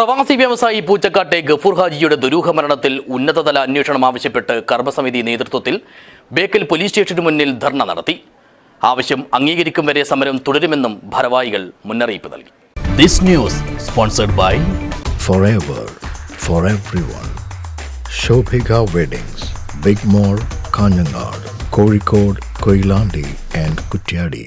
പ്രവാസി വ്യവസായി പൂച്ചക്കാട്ടെ ഗഫൂർ ഹാജിയുടെ ദുരൂഹ മരണത്തിൽ ഉന്നതതല അന്വേഷണം ആവശ്യപ്പെട്ട് കർമ്മസമിതി നേതൃത്വത്തിൽ ബേക്കൽ പോലീസ് സ്റ്റേഷന് മുന്നിൽ ധർണ നടത്തി ആവശ്യം അംഗീകരിക്കും വരെ സമരം തുടരുമെന്നും ഭാരവാഹികൾ മുന്നറിയിപ്പ് നൽകി this news sponsored by forever for everyone. Shobhika Weddings, Big Mall, Kanyanad, Kozhikode, Koilandi and Kutyadi.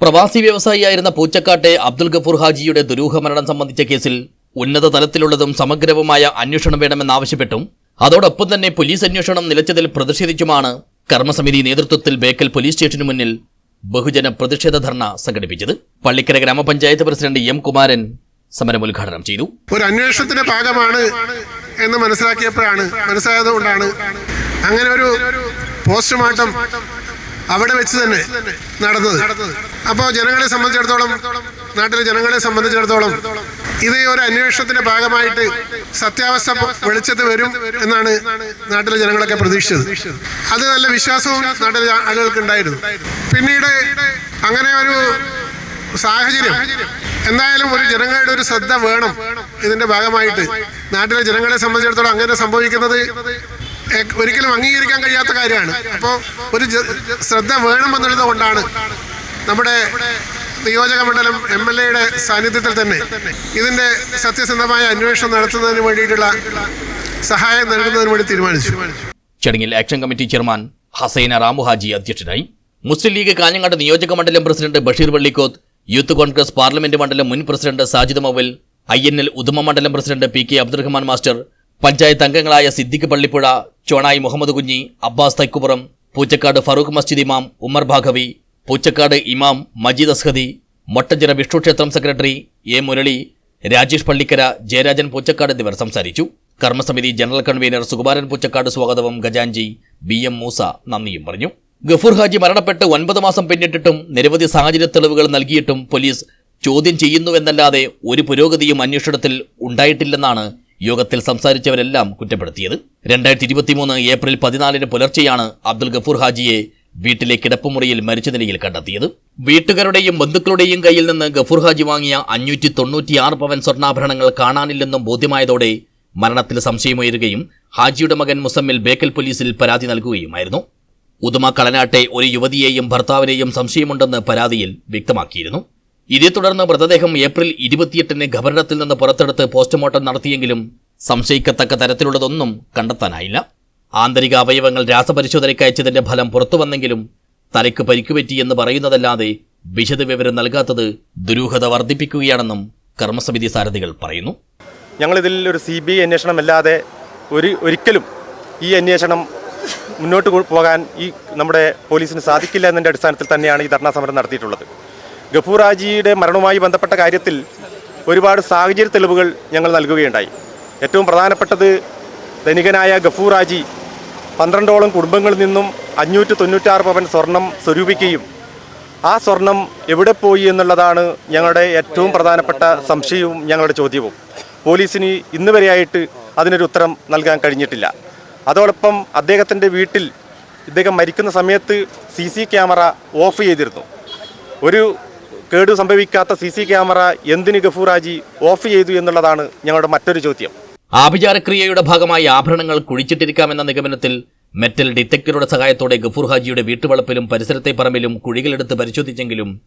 പ്രവാസി വ്യവസായിയായിരുന്ന പൂച്ചക്കാട്ടെ അബ്ദുൽ ഗഫൂർ ഹാജിയുടെ ദുരൂഹ മരണം സംബന്ധിച്ച കേസിൽ ഉന്നത തലത്തിലുള്ളതും സമഗ്രവുമായ അന്വേഷണം വേണമെന്നാവശ്യപ്പെട്ടും അതോടൊപ്പം തന്നെ പോലീസ് അന്വേഷണം നിലച്ചതിൽ പ്രതിഷേധിച്ചുമാണ് കർമ്മസമിതി നേതൃത്വത്തിൽ ബേക്കൽ പോലീസ് സ്റ്റേഷനു മുന്നിൽ ബഹുജന പ്രതിഷേധ ധർണ സംഘടിപ്പിച്ചത്. പള്ളിക്കര ഗ്രാമപഞ്ചായത്ത് പ്രസിഡന്റ് എം കുമാരൻ സമരം ഉദ്ഘാടനം ചെയ്തു. ഒരു അന്വേഷണത്തിന്റെ ഭാഗമാണ് എന്ന് മനസ്സിലാക്കിയപ്പോഴാണ് മനസ്സിലായതുകൊണ്ടാണ് അങ്ങനെ ഒരു പോസ്റ്റ്മോർട്ടം അവിടെ വെച്ച് തന്നെ നടന്നത്. അപ്പോൾ ജനങ്ങളെ സംബന്ധിച്ചിടത്തോളം നാട്ടിലെ ജനങ്ങളെ സംബന്ധിച്ചിടത്തോളം ഇത് ഒരു അന്വേഷണത്തിന്റെ ഭാഗമായിട്ട് സത്യാവസ്ഥ വെളിച്ചത്ത് വരും എന്നാണ് നാട്ടിലെ ജനങ്ങളൊക്കെ പ്രതീക്ഷിച്ചത്. അത് നല്ല വിശ്വാസവും നാട്ടിലെ ആളുകൾക്ക് ഉണ്ടായിരുന്നു പിന്നീട് അങ്ങനെ ഒരു സാഹചര്യം. എന്തായാലും ഒരു ജനങ്ങളുടെ ഒരു ശ്രദ്ധ വേണം ഇതിന്റെ ഭാഗമായിട്ട്. നാട്ടിലെ ജനങ്ങളെ സംബന്ധിച്ചിടത്തോളം അങ്ങനെ സംഭവിക്കുന്നത് ഒരിക്കലും അംഗീകരിക്കാൻ കഴിയാത്ത കാര്യമാണ്. അപ്പോൾ ഒരു ശ്രദ്ധ വേണമെന്നുള്ളത് കൊണ്ടാണ് നമ്മുടെ നിയോജക മണ്ഡലം എം എൽ എയുടെ സാന്നിധ്യത്തിൽ തന്നെ ഇതിന്റെ സത്യസന്ധമായ അന്വേഷണം നടത്തുന്നതിന് വേണ്ടിയിട്ടുള്ള സഹായം നൽകുന്നതിന് വേണ്ടി തീരുമാനിച്ചു. ചടങ്ങിൽ action committee chairman Hasaina Ramuhaji അധ്യക്ഷനായി. മുസ്ലിം ലീഗ് കാഞ്ഞങ്ങാട് നിയോജക മണ്ഡലം president Basheer Vallikkoth youth Congress parliament മണ്ഡലം മുൻ president Sajid Mowal I N L Uduma മണ്ഡലം president P K Abdurahman master panchayat അംഗങ്ങളായ സിദ്ദിഖ് പള്ളിപ്പുഴ ചോണായി മുഹമ്മദ് കുഞ്ഞി അബ്ബാസ് തൈക്കുപുറം പൂച്ചക്കാട് ഫറൂഖ് മസ്ജിദ് ഇമാം ഉമ്മർ ഭാഗവി പൂച്ചക്കാട് ഇമാം മജീദ് അസ്ഹദി മൊട്ടഞ്ചിറ വിഷ്ണു ക്ഷേത്രം സെക്രട്ടറി എ മുരളി രാജേഷ് പള്ളിക്കര ജയരാജൻ പൂച്ചക്കാട് എന്നിവർ സംസാരിച്ചു. കർമ്മസമിതി ജനറൽ കൺവീനർ സുകുമാരൻ പൂച്ചക്കാട് സ്വാഗതവും ഖജാൻജി ബി എം മൂസ നന്ദിയും പറഞ്ഞു. ഗഫൂർ ഹാജി മരണപ്പെട്ട് ഒൻപത് മാസം പിന്നിട്ടിട്ടും നിരവധി സാഹചര്യ തെളിവുകൾ നൽകിയിട്ടും പോലീസ് ചോദ്യം ചെയ്യുന്നുവെന്നല്ലാതെ ഒരു പുരോഗതിയും അന്വേഷണത്തിൽ ഉണ്ടായിട്ടില്ലെന്നാണ് യോഗത്തിൽ സംസാരിച്ചവരെല്ലാം കുറ്റപ്പെടുത്തിയത്. രണ്ടായിരത്തി ഇരുപത്തിമൂന്ന് ഏപ്രിൽ പതിനാലിന് പുലർച്ചെയാണ് അബ്ദുൽ ഗഫൂർ ഹാജിയെ വീട്ടിലെ കിടപ്പുമുറിയിൽ മരിച്ച നിലയിൽ കണ്ടെത്തിയത്. വീട്ടുകാരുടെയും ബന്ധുക്കളുടെയും കയ്യിൽ നിന്ന് ഗഫൂർ ഹാജി വാങ്ങിയ അഞ്ഞൂറ്റി തൊണ്ണൂറ്റിയാറ് പവൻ സ്വർണാഭരണങ്ങൾ കാണാനില്ലെന്നും ബോധ്യമായതോടെ മരണത്തിൽ സംശയമുയരുകയും ഹാജിയുടെ മകൻ മുസമ്മിൽ ബേക്കൽ പോലീസിൽ പരാതി നൽകുകയുമായിരുന്നു. ഉദുമ കളനാട്ടെ ഒരു യുവതിയെയും ഭർത്താവിനെയും സംശയമുണ്ടെന്ന് പരാതിയിൽ വ്യക്തമാക്കിയിരുന്നു. ഇതേ തുടർന്ന് മൃതദേഹം ഏപ്രിൽ ഇരുപത്തിയെട്ടിന് ഖബറിടത്തിൽ നിന്ന് പുറത്തെടുത്ത് പോസ്റ്റ്മോർട്ടം നടത്തിയെങ്കിലും സംശയിക്കത്തക്ക തരത്തിലുള്ളതൊന്നും കണ്ടെത്താനായില്ല. ആന്തരിക അവയവങ്ങൾ രാസപരിശോധനയ്ക്ക് അയച്ചതിന്റെ ഫലം പുറത്തു വന്നെങ്കിലും തലയ്ക്ക് പരിക്കുപറ്റിയെന്ന് പറയുന്നതല്ലാതെ വിശദ വിവരം നൽകാത്തത് ദുരൂഹത വർദ്ധിപ്പിക്കുകയാണെന്നും കർമ്മസമിതി സാരഥികൾ പറയുന്നു. ഞങ്ങളിതിൽ ഒരു സി ബി ഐ അന്വേഷണമല്ലാതെ ഒരു ഒരിക്കലും ഈ അന്വേഷണം മുന്നോട്ട് പോകാൻ ഈ നമ്മുടെ പോലീസിന് സാധിക്കില്ല എന്നതിന്റെ അടിസ്ഥാനത്തിൽ തന്നെയാണ് ഈ ധർണാ സമരം നടത്തിയിട്ടുള്ളത്. ഗഫൂറാജിയുടെ മരണവുമായി ബന്ധപ്പെട്ട കാര്യത്തിൽ ഒരുപാട് സാഹചര്യ തെളിവുകൾ ഞങ്ങൾ നൽകുകയുണ്ടായി. ഏറ്റവും പ്രധാനപ്പെട്ടത് ധനികനായ ഗഫൂർ ഹാജി പന്ത്രണ്ടോളം കുടുംബങ്ങളിൽ നിന്നും അഞ്ഞൂറ്റി തൊണ്ണൂറ്റാറ് പവൻ സ്വർണം സ്വരൂപിക്കുകയും ആ സ്വർണം എവിടെ പോയി എന്നുള്ളതാണ് ഞങ്ങളുടെ ഏറ്റവും പ്രധാനപ്പെട്ട സംശയവും ഞങ്ങളുടെ ചോദ്യവും. പോലീസിന് ഇന്ന് വരെയായിട്ട് അതിനൊരു ഉത്തരം നൽകാൻ കഴിഞ്ഞിട്ടില്ല. അതോടൊപ്പം അദ്ദേഹത്തിന്റെ വീട്ടിൽ ഇദ്ദേഹം മരിക്കുന്ന സമയത്ത് സി സി ക്യാമറ ഓഫ് ചെയ്തിരുന്നു. ഒരു കേട് സംഭവിക്കാത്ത സി സി ക്യാമറ എന്തിന് ഗഫൂറാജി ഓഫ് ചെയ്തു എന്നുള്ളതാണ് ഞങ്ങളുടെ മറ്റൊരു ചോദ്യം. ആഭിചാരക്രിയയുടെ ഭാഗമായി ആഭരണങ്ങൾ കുഴിച്ചിട്ടിരിക്കാമെന്ന നിഗമനത്തിൽ മെറ്റൽ ഡിറ്റക്ടറുടെ സഹായത്തോടെ ഗഫൂർ ഹാജിയുടെ വീട്ടുവളപ്പിലും പരിസരത്തെ പറമ്പിലും കുഴികളെടുത്ത് പരിശോധിച്ചെങ്കിലും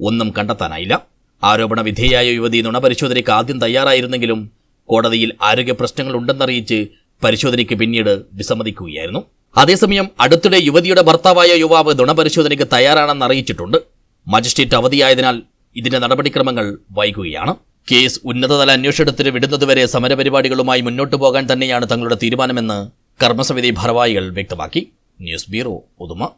ഒന്നും കണ്ടെത്താനായില്ല. ആരോപണ വിധേയായ യുവതി നുണപരിശോധനയ്ക്ക് ആദ്യം തയ്യാറായിരുന്നെങ്കിലും കോടതിയിൽ ആരോഗ്യ പ്രശ്നങ്ങളുണ്ടെന്നറിയിച്ച് പരിശോധനയ്ക്ക് പിന്നീട് വിസമ്മതിക്കുകയായിരുന്നു. അതേസമയം അടുത്തിടെ യുവതിയുടെ ഭർത്താവായ യുവാവ് നുണപരിശോധനയ്ക്ക് തയ്യാറാണെന്ന് അറിയിച്ചിട്ടുണ്ട്. മജിസ്ട്രേറ്റ് അവധിയായതിനാൽ ഇതിന്റെ നടപടിക്രമങ്ങൾ വൈകുകയാണ്. കേസ് ഉന്നതതല അന്വേഷണത്തിന് വിടുന്നതുവരെ സമരപരിപാടികളുമായി മുന്നോട്ടു പോകാൻ തന്നെയാണ് തങ്ങളുടെ തീരുമാനമെന്ന് കർമ്മസമിതി ഭാരവാഹികൾ വ്യക്തമാക്കി. News bureau Uduma.